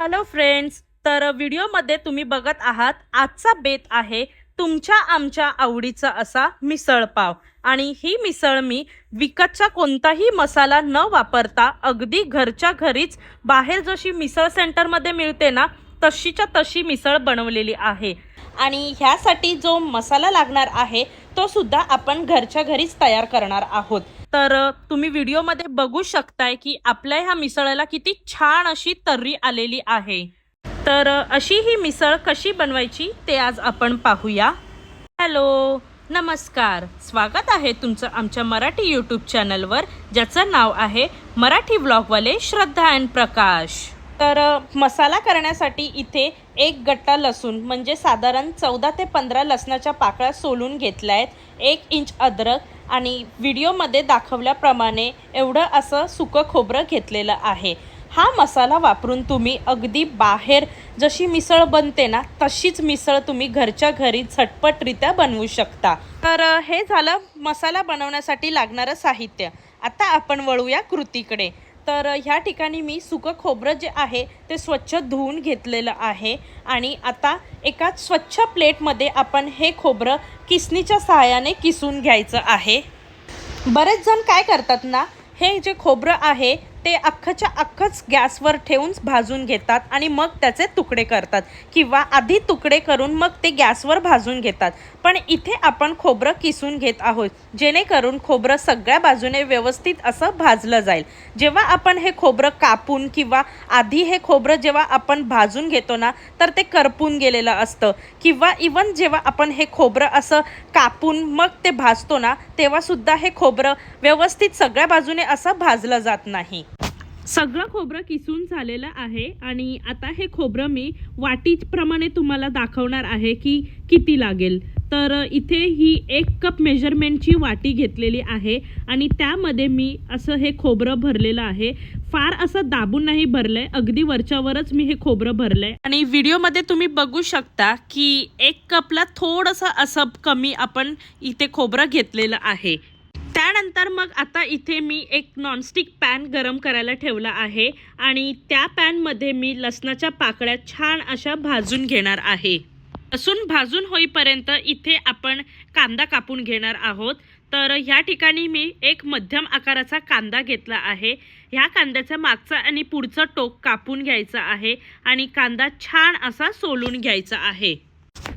Hello friends तर व्हिडिओमध्ये तुम्ही बघत आहात आजचा बेत आहे तुमच्या आमच्या आवडीचा असा मिसळपाव आणि ही मिसळ मी विकतचा कोणताही मसाला न वापरता अगदी घरच्या घरीच बाहेर जशी मिसळ सेंटरमध्ये मिळते ना तशीच्या तशी मिसळ बनवलेली आहे. आणि ह्यासाठी जो मसाला लागणार आहे तो सुद्धा आपण घरच्या घरीच तयार करणार आहोत. तर तुम्ही व्हिडिओमध्ये बघू शकताय की आपल्या ह्या मिसळाला किती छान अशी तर्री आलेली आहे. तर अशी ही मिसळ कशी बनवायची ते आज आपण पाहूया. हॅलो नमस्कार. स्वागत आहे तुमचं आमच्या मराठी यूट्यूब चॅनलवर ज्याचं नाव आहे मराठी ब्लॉगवाले श्रद्धा अँड प्रकाश. तर मसाला करण्यासाठी इथे एक गट्टा लसूण म्हणजे साधारण चौदा ते पंधरा लसणाच्या पाकळ्या सोलून घेतल्या आहेत एक इंच अद्रक आणि व्हिडिओमध्ये दाखवल्याप्रमाणे एवढं असं सुकं खोबरं घेतलेलं आहे. हा मसाला वापरून तुम्ही अगदी बाहेर जशी मिसळ बनते ना तशीच मिसळ तुम्ही घरच्या घरी झटपटरित्या बनवू शकता. तर हे झालं मसाला बनवण्यासाठी लागणारं साहित्य. आता आपण वळूया कृतीकडे. तर ह्या ठिकाणी मी सुकं खोबरं जे आहे ते स्वच्छ धुवून घेतलेलं आहे. आणि आता एका स्वच्छ प्लेटमध्ये आपण हे खोबरं किसणीच्या सहाय्याने किसून घ्यायचं आहे. बरेच जण काय करतात ना हे जे खोबरं आहे ते अख्खच्या अख्खच गॅसवर ठेवून भाजून घेतात आणि मग त्याचे तुकडे करतात. किंवा आधी तुकडे करून मग ते गॅसवर भाजून घेतात. पण इथे आपण खोबरं किसून घेत आहोत. जेणेकरून खोबरं सगळ्या बाजूने व्यवस्थित असं भाजलं जाईल. जेव्हा आपण हे खोबरं कापून किंवा आधी हे खोबरं जेव्हा आपण भाजून घेतो ना तर ते करपून गेलेलं असतं. किंवा इवन जेव्हा आपण हे खोबरं असं कापून मग ते भाजतो ना तेव्हासुद्धा हे खोबरं व्यवस्थित सगळ्या बाजूने असं भाजलं जात नाही. सगळं खोबरं किसून झालेलं आहे आणि आता हे खोबरं मी वाटीप्रमाणे तुम्हाला दाखवणार आहे की किती लागेल. तर इथे ही एक कप मेजरमेंटची वाटी घेतलेली आहे आणि त्यामध्ये मी असं हे खोबरं भरलेलं आहे. फार असं दाबून नाही भरलंय अगदी वरच्यावरच मी हे खोबरं भरलंय. आणि व्हिडिओमध्ये तुम्ही बघू शकता की एक कपला थोडंसं असं कमी आपण इथे खोबरं घेतलेलं आहे. त्यानंतर मग आता इथे मी एक नॉनस्टिक पॅन गरम करायला ठेवला आहे आणि त्या पॅनमध्ये मी लसणाच्या पाकळ्या छान अशा भाजून घेणार आहे. लसूण भाजून होईपर्यंत इथे आपण कांदा कापून घेणार आहोत. तर ह्या ठिकाणी मी एक मध्यम आकाराचा कांदा घेतला आहे. ह्या कांद्याचा मागचा आणि पुढचं टोक कापून घ्यायचं आहे आणि कांदा छान असा सोलून घ्यायचा आहे.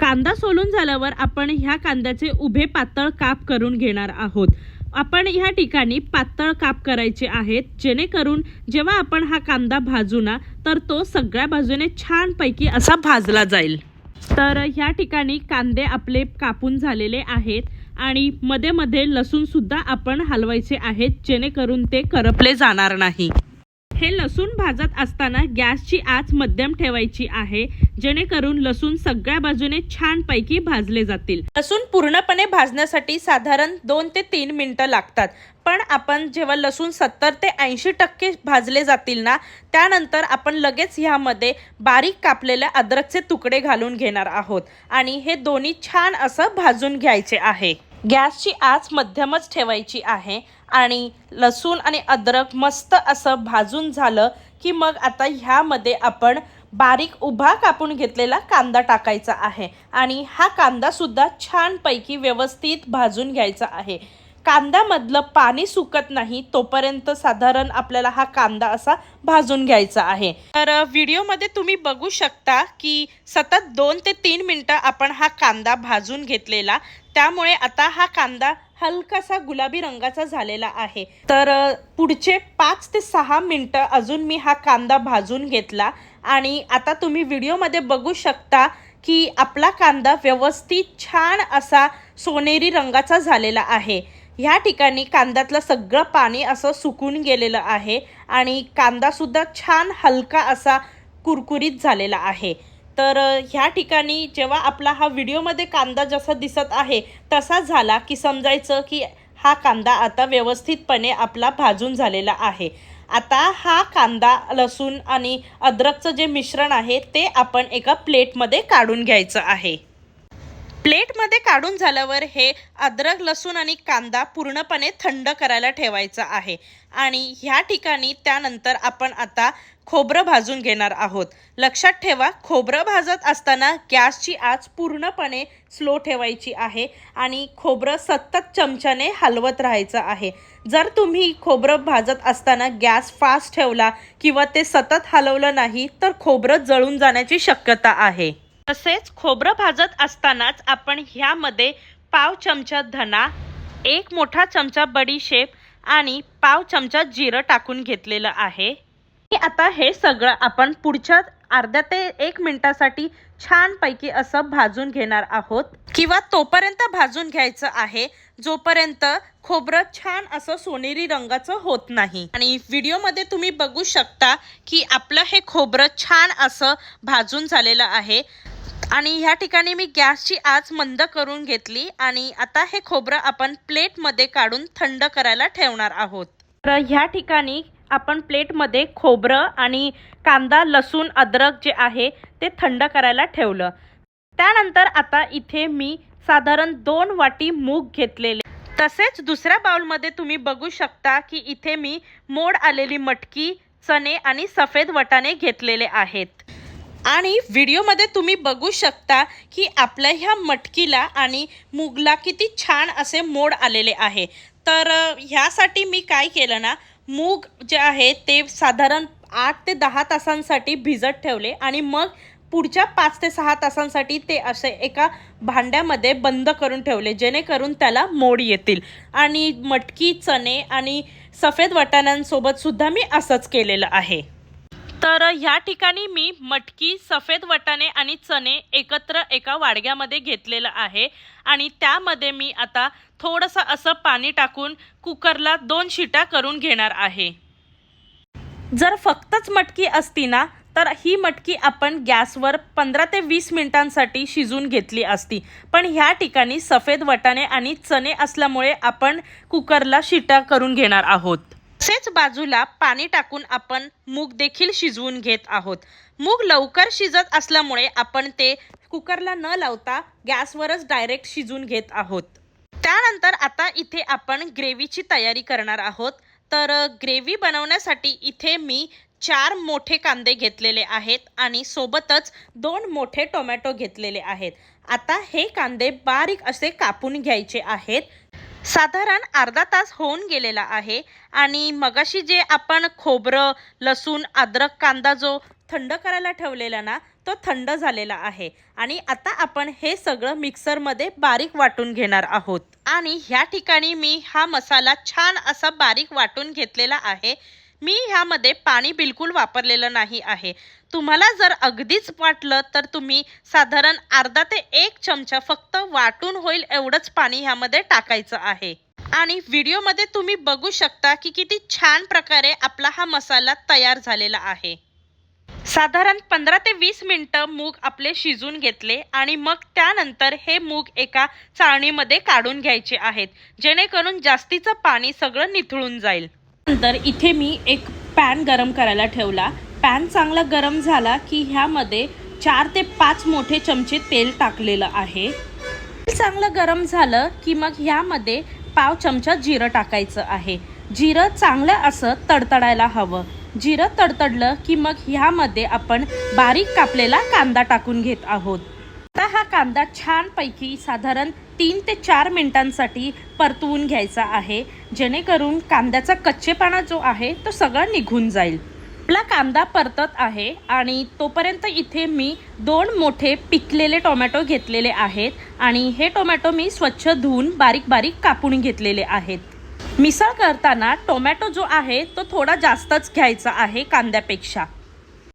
कांदा सोलून झाल्यावर आपण ह्या कांद्याचे उभे पातळ काप करून घेणार आहोत. आपण ह्या ठिकाणी पातळ काप करायचे आहेत जेणेकरून जेव्हा आपण हा कांदा भाजू ना तर तो सगळ्या बाजूने छानपैकी असा भाजला जाईल. तर ह्या ठिकाणी कांदे आपले कापून झालेले आहेत आणि मध्ये मध्ये लसूणसुद्धा आपण हलवायचे आहेत जेणेकरून ते करपले जाणार नाही. हे लसूण भाजत असताना गॅसची आच मध्यम ठेवायची आहे जेणेकरून लसूण सगळ्या बाजूने छानपैकी भाजले जातील. लसूण पूर्णपणे भाजण्यासाठी साधारण दोन ते तीन मिनिटं लागतात. पण आपण जेव्हा लसूण सत्तर ते ऐंशी टक्के भाजले जातील ना त्यानंतर आपण लगेच ह्यामध्ये बारीक कापलेल्या अद्रकचे तुकडे घालून घेणार आहोत. आणि हे दोन्ही छान असं भाजून घ्यायचे आहे. गॅसची आच मध्यमच ठेवायची आहे आणि लसूण आणि अद्रक मस्त असं भाजून झालं की मग आता ह्यामध्ये आपण बारीक उभा कापून घेतलेला कांदा टाकायचा आहे. आणि हा कांदासुद्धा छानपैकी व्यवस्थित भाजून घ्यायचा आहे. कांद्यामधलं पाणी सुकत नाही तोपर्यंत साधारण आपल्याला हा कांदा असा भाजून घ्यायचा आहे. तर व्हिडिओमध्ये तुम्ही बघू शकता की सतत दोन ते तीन मिनटं आपण हा कांदा भाजून घेतलेला. त्यामुळे आता हा कांदा हलकासा गुलाबी रंगाचा झालेला आहे. तर पुढचे पाच ते सहा मिनटं अजून मी हा कांदा भाजून घेतला. आणि आता तुम्ही व्हिडिओमध्ये बघू शकता की आपला कांदा व्यवस्थित छान असा सोनेरी रंगाचा झालेला आहे. ह्या ठिकाणी कांद्यातलं सगळं पाणी असं सुकून गेलेलं आहे आणि कांदासुद्धा छान हलका असा कुरकुरीत झालेला आहे. तर ह्या ठिकाणी जेव्हा आपला हा व्हिडिओमध्ये कांदा जसा दिसत आहे तसा झाला की समजायचं की हा कांदा आता व्यवस्थितपणे आपला भाजून झालेला आहे. आता हा कांदा लसूण आणि अद्रकचं जे मिश्रण आहे ते आपण एका प्लेटमध्ये काढून घ्यायचं आहे. प्लेटमध्ये काढून झाल्यावर हे अद्रक लसूण आणि कांदा पूर्णपणे थंड करायला ठेवायचा आहे. आणि ह्या ठिकाणी त्यानंतर आपण आता खोबरं भाजून घेणार आहोत. लक्षात ठेवा खोबरं भाजत असताना गॅसची आच पूर्णपणे स्लो ठेवायची आहे आणि खोबरं सतत चमच्याने हलवत राहायचं आहे. जर तुम्ही खोबरं भाजत असताना गॅस फास्ट ठेवला किंवा ते सतत हलवलं नाही तर खोबरं जळून जाण्याची शक्यता आहे. तसेच खोबरं भाजत असतानाच आपण ह्यामध्ये पाव चमचा धना एक मोठा चमचा बडीशेप आणि पाव चमचा जिरं टाकून घेतलेलं आहे. आता हे सगळं आपण पुढच्या अर्ध्या ते एक मिनिटासाठी छानपैकी असं भाजून घेणार आहोत. किंवा तोपर्यंत भाजून घ्यायचं आहे जोपर्यंत खोबरं छान असं सोनेरी रंगाचं होत नाही. आणि व्हिडिओमध्ये तुम्ही बघू शकता की आपलं हे खोबरं छान असं भाजून झालेलं आहे. आणि ह्या ठिकाणी मी गॅसची आच मंद करून घेतली आणि आता हे खोबरं आपण प्लेटमध्ये काढून थंड करायला ठेवणार आहोत. तर ह्या ठिकाणी आपण प्लेटमध्ये खोबरं आणि कांदा लसूण अद्रक जे आहे ते थंड करायला ठेवलं. त्यानंतर आता इथे मी साधारण दोन वाटी मूग घेतलेले. तसेच दुसऱ्या बाउलमध्ये तुम्ही बघू शकता की इथे मी मोड आलेली मटकी चणे आणि सफेद वटाणे घेतलेले आहेत. आणि व्हिडिओमध्ये तुम्ही बघू शकता की आपल्या ह्या मटकीला आणि मूगला किती छान असे मोड आलेले आहे. तर ह्यासाठी मी काय केलं ना मूग जे आहे ते साधारण आठ ते दहा तासांसाठी भिजत ठेवले आणि मग पुढच्या पाच ते सहा तासांसाठी ते असे एका भांड्यामध्ये बंद करून ठेवले जेणेकरून त्याला मोड येतील. आणि मटकी चणे आणि सफेद वाटाण्यांसोबतसुद्धा मी असंच केलेलं आहे. तर ह्या ठिकाणी मी मटकी सफेद वटाणे आणि चणे एकत्र एका वाडग्यामध्ये घेतलेलं आहे. आणि त्यामध्ये मी आता थोडंसं असं पाणी टाकून कुकरला दोन शिट्या करून घेणार आहे. जर फक्तच मटकी असती ना तर ही मटकी आपण गॅसवर पंधरा ते वीस मिनिटांसाठी शिजून घेतली असती. पण ह्या ठिकाणी सफेद वटाणे आणि चणे असल्यामुळे आपण कुकरला शिट्या करून घेणार आहोत. तसेच बाजूला पाणी टाकून आपण मूग देखील शिजवून घेत आहोत. मूग लवकर शिजत असल्यामुळे आपण ते कुकरला न लावता गॅसवरच डायरेक्ट शिजवून घेत आहोत. त्यानंतर आता इथे आपण ग्रेव्हीची तयारी करणार आहोत. तर ग्रेव्ही बनवण्यासाठी इथे मी चार मोठे कांदे घेतलेले आहेत आणि सोबतच दोन मोठे टोमॅटो घेतलेले आहेत. आता हे कांदे बारीक असे कापून घ्यायचे आहेत. साधारण अर्धा तास होऊन गेलेला आहे. आणि मगाशी जे आपण खोबरं लसूण अद्रक कांदा जो थंड करायला ठेवलेला ना तो थंड झालेला आहे. आणि आता आपण हे सगळं मिक्सरमध्ये बारीक वाटून घेणार आहोत. आणि ह्या ठिकाणी मी हा मसाला छान असा बारीक वाटून घेतलेला आहे. मी ह्यामध्ये पाणी बिलकुल वापरलेलं नाही आहे. तुम्हाला जर अगदीच वाटलं तर तुम्ही साधारण अर्धा ते एक चमचा फक्त वाटून होईल एवढंच पाणी ह्यामध्ये टाकायचं आहे. आणि व्हिडिओमध्ये तुम्ही बघू शकता की किती छान प्रकारे आपला हा मसाला तयार झालेला आहे. साधारण पंधरा ते वीस मिनटं मूग आपले शिजून घेतले आणि मग त्यानंतर हे मूग एका चाळणीमध्ये काढून घ्यायचे आहेत. जेणेकरून जास्तीचं पाणी सगळं निथळून जाईल. नंतर इथे मी एक पॅन गरम करायला ठेवला. पॅन चांगला गरम झाला की ह्यामध्ये चार ते पाच मोठे चमचे तेल टाकलेलं आहे. तेल चांगलं गरम झालं की मग ह्यामध्ये पाव चमचा जिरं टाकायचं आहे. जिरं चांगलं असं तडतडायला हवं. जिरं तडतडलं की मग ह्यामध्ये आपण बारीक कापलेला कांदा टाकून घेत आहोत. कांदा छानपैकी साधारण तीन ते चार मिनिटांसाठी परतवून घ्यायचा आहे. जेणेकरून कांद्याचा कच्चेपणा जो आहे तो सगळा निघून जाईल. आपला कांदा परतत आहे आणि तोपर्यंत इथे मी दोन मोठे पिकलेले टोमॅटो घेतलेले आहेत आणि हे टोमॅटो मी स्वच्छ धुवून बारीक बारीक कापून घेतलेले आहेत. मिसळ करताना टोमॅटो जो आहे तो थोडा जास्तच घ्यायचा आहे कांद्यापेक्षा.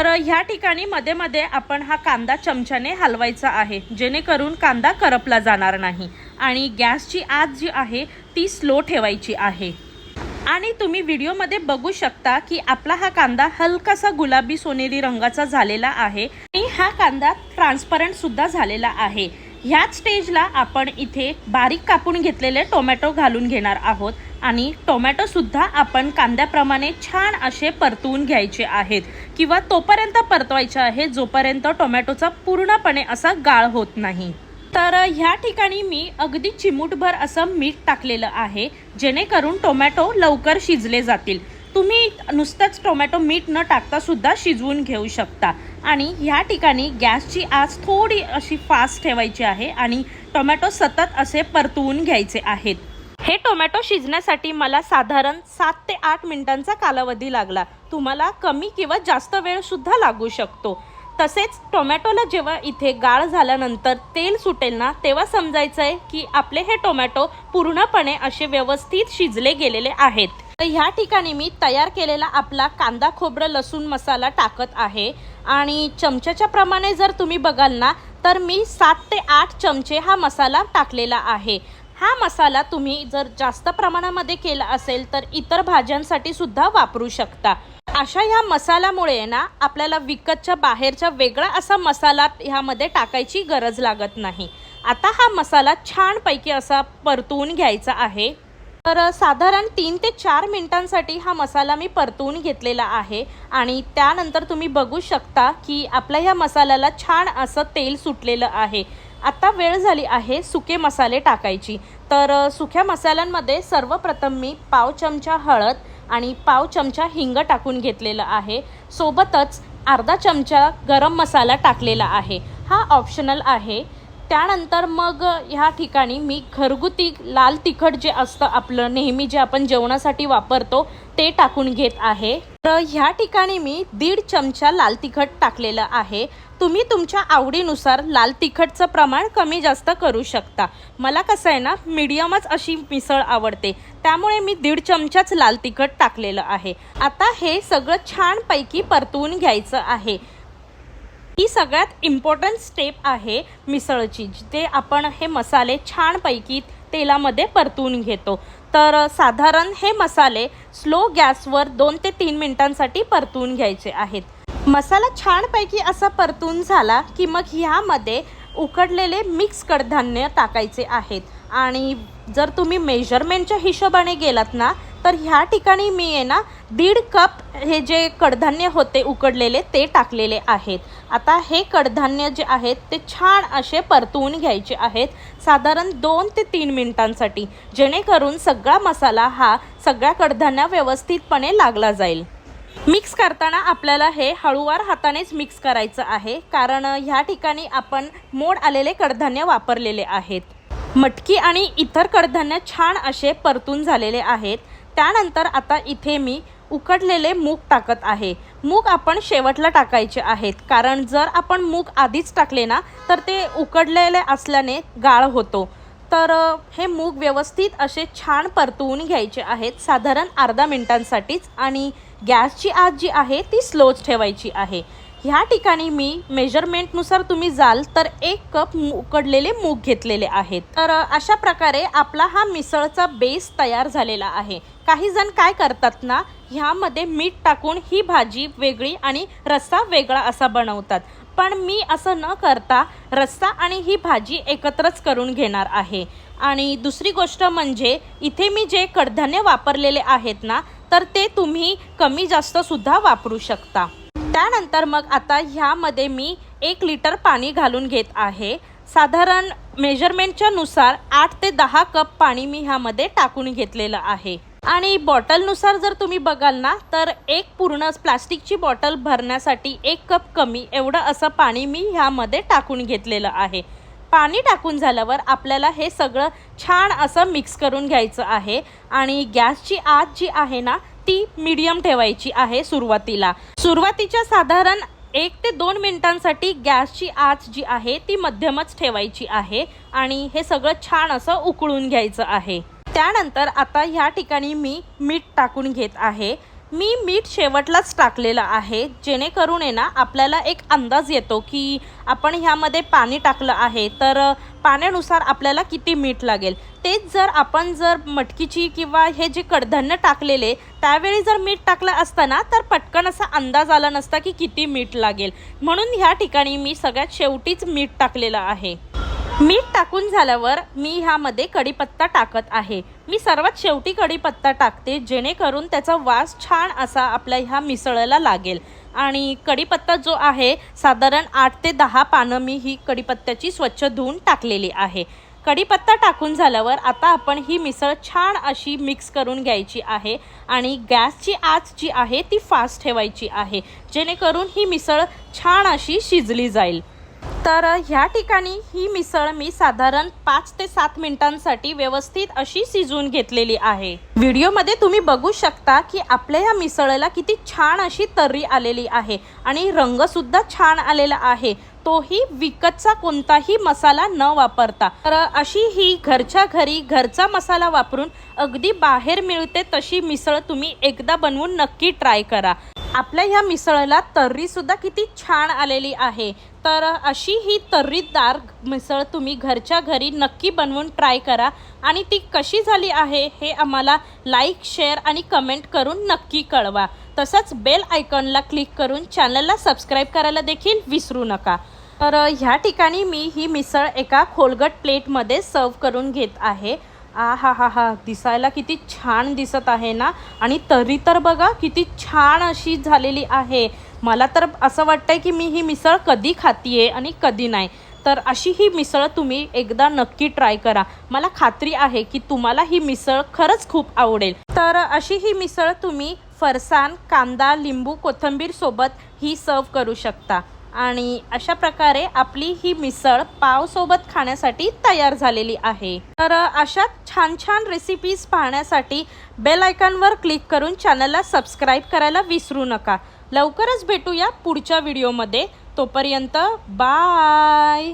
तर ह्या ठिकाणी मध्ये मध्ये आपण हा कांदा चमच्याने हलवायचा आहे. जेणेकरून कांदा करपला जाणार नाही. आणि गॅसची आत जी आहे ती स्लो ठेवायची आहे. आणि तुम्ही व्हिडिओमध्ये बघू शकता की आपला हा कांदा हलकासा गुलाबी सोनेरी रंगाचा झालेला आहे. आणि हा कांदा ट्रान्सपरंट सुद्धा झालेला आहे. ह्याच स्टेजला आपण इथे बारीक कापून घेतलेले टोमॅटो घालून घेणार आहोत. आणि टोमॅटोसुद्धा आपण कांद्याप्रमाणे छान असे परतवून घ्यायचे आहेत. किंवा तोपर्यंत परतवायचे आहे जोपर्यंत टोमॅटोचा पूर्णपणे असा गाळ होत नाही. तर ह्या ठिकाणी मी अगदी चिमूटभर असं मीठ टाकलेलं आहे जेणेकरून टोमॅटो लवकर शिजले जातील. तुम्ही नुसतंच टोमॅटो मीठ न टाकता सुद्धा शिजवून घेऊ शकता. आणि ह्या ठिकाणी गॅसची आज थोडी अशी फास्ट ठेवायची आहे आणि टोमॅटो सतत असे परतवून घ्यायचे आहेत. हे टोमॅटो शिजण्यासाठी मला साधारण सात ते आठ मिनिटांचा कालावधी लागला. तुम्हाला कमी किंवा जास्त वेळ सुद्धा लागू शकतो. तसेच टोमॅटोला जेव्हा इथे गाळ झाल्यानंतर तेल सुटेल ना तेव्हा समजायचं आहे की आपले हे टोमॅटो पूर्णपणे असे व्यवस्थित शिजले गेलेले आहेत. तर ह्या ठिकाणी मी तयार केलेला आपला कांदा खोबरं लसूण मसाला टाकत आहे. आणि चमच्याच्या प्रमाणे जर तुम्ही बघाल ना तर मी सात ते आठ चमचे हा मसाला टाकलेला आहे. हा मसाला तुम्ही जर जास्त प्रमाणामध्ये केला असेल तर इतर भाज्यांसाठी सुद्धा वापरू शकता. अशा ह्या मसाल्यामुळे ना आपल्याला विकतच्या बाहेरच्या वेगळा असा मसाला ह्यामध्ये टाकायची गरज लागत नाही. आता हा मसाला छानपैकी असा परतवून घ्यायचा आहे. तर साधारण तीन ते चार मिनटांसाठी हा मसाला मी परतवून घेतलेला आहे आणि त्यानंतर तुम्ही बघू शकता की आपल्या ह्या मसाल्याला छान असं तेल सुटलेलं आहे. आता वेळ झाली आहे सुके मसाले टाकायची. तर सुक्या मसाल्यांमध्ये सर्वप्रथम मी पाव चमचा हळद आणि पाव चमचा हिंग टाकून घेतलेलं आहे. सोबतच अर्धा चमचा गरम मसाला टाकलेला आहे. हा ऑप्शनल आहे. त्यानंतर मग ह्या ठिकाणी मी घरगुती लाल तिखट जे असतं आपलं नेहमी जे आपण जेवणासाठी वापरतो ते टाकून घेत आहे. तर ह्या ठिकाणी मी दीड चमचा लाल तिखट टाकलेलं आहे. तुम्ही तुमच्या आवडीनुसार लाल तिखटचं प्रमाण कमी जास्त करू शकता. मला कसं आहे ना मीडियमच अशी मिसळ आवडते. त्यामुळे मी दीड चमचाच लाल तिखट टाकलेलं आहे. आता हे सगळं छानपैकी परतवून घ्यायचं आहे. ही सगळ्यात इम्पॉर्टंट स्टेप आहे मिसळची जिथे आपण हे मसाले छानपैकी तेलामध्ये परतून घेतो. तर साधारण हे मसाले स्लो गॅसवर दोन ते तीन मिनिटांसाठी परतून घ्यायचे आहेत. मसाला छानपैकी असा परतून झाला की मग ह्यामध्ये उकडलेले मिक्स कडधान्य टाकायचे आहेत. आणि जर तुम्ही मेजरमेंटच्या हिशोबाने गेलात ना तर ह्या ठिकाणी मी आहे ना दीड कप हे जे कडधान्य होते उकडलेले ते टाकलेले आहेत. आता हे कडधान्य जे आहेत ते छान असे परतवून घ्यायचे आहेत साधारण दोन ते तीन मिनिटांसाठी जेणेकरून सगळा मसाला हा सगळ्या कडधान्या व्यवस्थितपणे लागला जाईल. मिक्स करताना आपल्याला हे हळूवार हातानेच मिक्स करायचं आहे कारण ह्या ठिकाणी आपण मोड आलेले कडधान्य वापरलेले आहेत. मटकी आणि इतर कडधान्य छान असे परतून झालेले आहेत. त्यानंतर आता इथे मी उकडलेले मूग टाकत आहे. मूग आपण शेवटला टाकायचे आहेत. कारण जर आपण मूग आधीच टाकले ना तर ते उकडलेले असल्याने गाळ होतो. तर हे मूग व्यवस्थित असे छान परतवून घ्यायचे आहेत. साधारण अर्धा मिनिटांसाठीच. आणि गॅसची आत जी आहे ती स्लोच ठेवायची आहे. ह्या ठिकाणी मी मेजरमेंटनुसार तुम्ही जाल तर एक कप मू- उकडलेले मूग घेतलेले आहेत. तर अशा प्रकारे आपला हा मिसळचा बेस तयार झालेला आहे. काही जण काय करतात ना ह्यामध्ये मीठ टाकून ही भाजी वेगळी आणि रस्सा वेगळा असा बनवतात. पण मी असं न करता रस्सा आणि ही भाजी एकत्रच करून घेणार आहे. आणि दुसरी गोष्ट म्हणजे इथे मी जे कडधान्य वापरलेले आहेत ना तर ते तुम्ही कमी जास्त सुद्धा वापरू शकता. त्यानंतर मग आता ह्यामध्ये मी एक लिटर पाणी घालून घेत आहे. साधारण मेजरमेंटच्या नुसार आठ ते दहा कप पाणी मी ह्यामध्ये टाकून घेतलेलं आहे. आणि बॉटलनुसार जर तुम्ही बघाल ना तर एक पूर्ण प्लास्टिकची बॉटल भरण्यासाठी एक कप कमी एवढं असं पाणी मी ह्यामध्ये टाकून घेतलेलं आहे. पाणी टाकून झाल्यावर आपल्याला हे सगळं छान असं मिक्स करून घ्यायचं आहे आणि गॅसची आत जी आहे ना ती मीडियम ठेवायची आहे सुरुवातीला. सुरुवातीच्या साधारण एक ते दोन मिनिटांसाठी गॅसची आच जी आहे ती मध्यमच ठेवायची आहे आणि हे सगळं छान असं उकळून घ्यायचं आहे. त्यानंतर आता ह्या ठिकाणी मी मीठ टाकून घेत आहे. मी मीठ शेवटलाच टाकलेलं आहे. जेणेकरून आहे ना आपल्याला एक अंदाज येतो की आपण ह्यामध्ये पाणी टाकलं आहे तर पाण्यानुसार आपल्याला किती मीठ लागेल. तेच जर आपण जर मटकीची किंवा हे जे कडधान्य टाकलेले त्यावेळी जर मीठ टाकलं असतं ना तर पटकन असा अंदाज आला नसता की किती मीठ लागेल. म्हणून ह्या ठिकाणी मी सगळ्यात शेवटीच मीठ टाकलेलं आहे. मीठ टाकून झाल्यावर मी ह्यामध्ये कढीपत्ता टाकत आहे. मी सर्वात शेवटी कढीपत्ता टाकते जेणेकरून त्याचा वास छान असा आपल्या ह्या मिसळला लागेल. आणि कढीपत्ता जो आहे साधारण आठ ते दहा पानं मी ही कढीपत्त्याची स्वच्छ धुवून टाकलेली आहे. कढीपत्ता टाकून झाल्यावर आता आपण ही मिसळ छान अशी मिक्स करून घ्यायची आहे आणि गॅसची आच जी आहे ती फास्ट ठेवायची आहे. जेणेकरून ही मिसळ छान अशी शिजली जाईल. तर ह्या ठिकाणी ही मिसळ मी साधारण पाच ते सात मिनिटांसाठी व्यवस्थित अशी शिजवून घेतलेली आहे. व्हिडिओमध्ये तुम्ही बघू शकता की आपल्या ह्या मिसळला किती छान अशी तर्री आलेली आहे आणि रंगसुद्धा छान आलेला आहे. तोही विकतचा कोणताही मसाला न वापरता. तर अशी ही घरच्या घरी घरचा मसाला वापरून अगदी बाहेर मिळते तशी मिसळ तुम्ही एकदा बनवून नक्की ट्राय करा. आपल्या ह्या मिसळला तर्रीसुद्धा किती छान आलेली आहे. तर अशी ही तर्रीदार मिसळ तुम्ही घरच्या घरी नक्की बनवून ट्राय करा. आणि ती कशी झाली आहे हे आम्हाला लाईक शेअर आणि कमेंट करून नक्की कळवा. तसंच बेल आयकॉनला क्लिक करून चॅनलला सबस्क्राईब करायला देखील विसरू नका. तर ह्या ठिकाणी मी ही मिसळ एका खोलगट प्लेटमध्ये सर्व करून घेत आहे. आ हा हा हा दिसायला किती छान दिसत आहे ना? आणि तरी तर बघा किती छान अशी झालेली आहे. मला तर असं वाटतंय की मी ही मिसळ कधी खातीये आणि कधी नाही. तर अशी ही मिसळ तुम्ही एकदा नक्की ट्राय करा. मला खात्री आहे की तुम्हाला ही मिसळ खरंच खूप आवडेल. तर अशी ही मिसळ तुम्ही फरसान कांदा लिंबू कोथंबीर सोबत ही सर्व करू शकता. आणि अशा प्रकारे आपली ही मिसळ पावसोबत खाण्यासाठी तयार झालेली आहे. तर अशा छान छान रेसिपीज पाहण्यासाठी बेल आयकॉनवर क्लिक करून चॅनलला सबस्क्राईब करायला विसरू नका. लवकरच भेटूया पुढच्या व्हिडिओमध्ये तोपर्यंत बाय